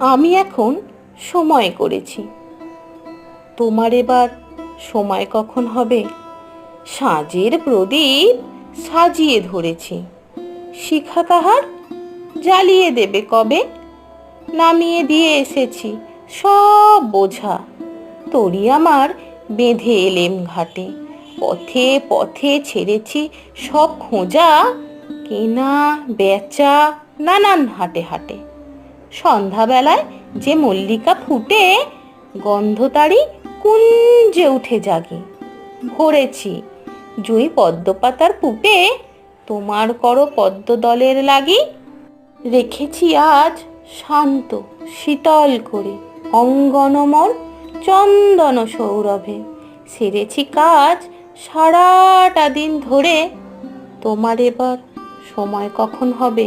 আমি এখন সময় করেছি। তোমার এবার সময় কখন হবে? সাজের প্রদীপ সাজিয়ে ধরেছি। শিখা তাহার জ্বালিয়ে দেবে কবে? নামিয়ে দিয়ে এসেছি সব বোঝা। তরি আমার বেঁধে এলেম ঘাটে। পথে পথে ছেড়েছি সব খোঁজা। কেনা, বেচা, নানান হাটে হাটে। সন্ধ্যাবেলায় যে মল্লিকা ফুটে, গন্ধতারি কুঞ্জে উঠে জাগে। ভরেছি, জুই পদ্মপাতার পুটে তোমার করো পদ্ম দলের লাগি। রেখেছি আজ শান্ত, শীতল করে, অঙ্গনমন, চন্দন সৌরভে। সেরেছি কাজ সারাটা দিন ধরে। তোমার এবার সময় কখন হবে?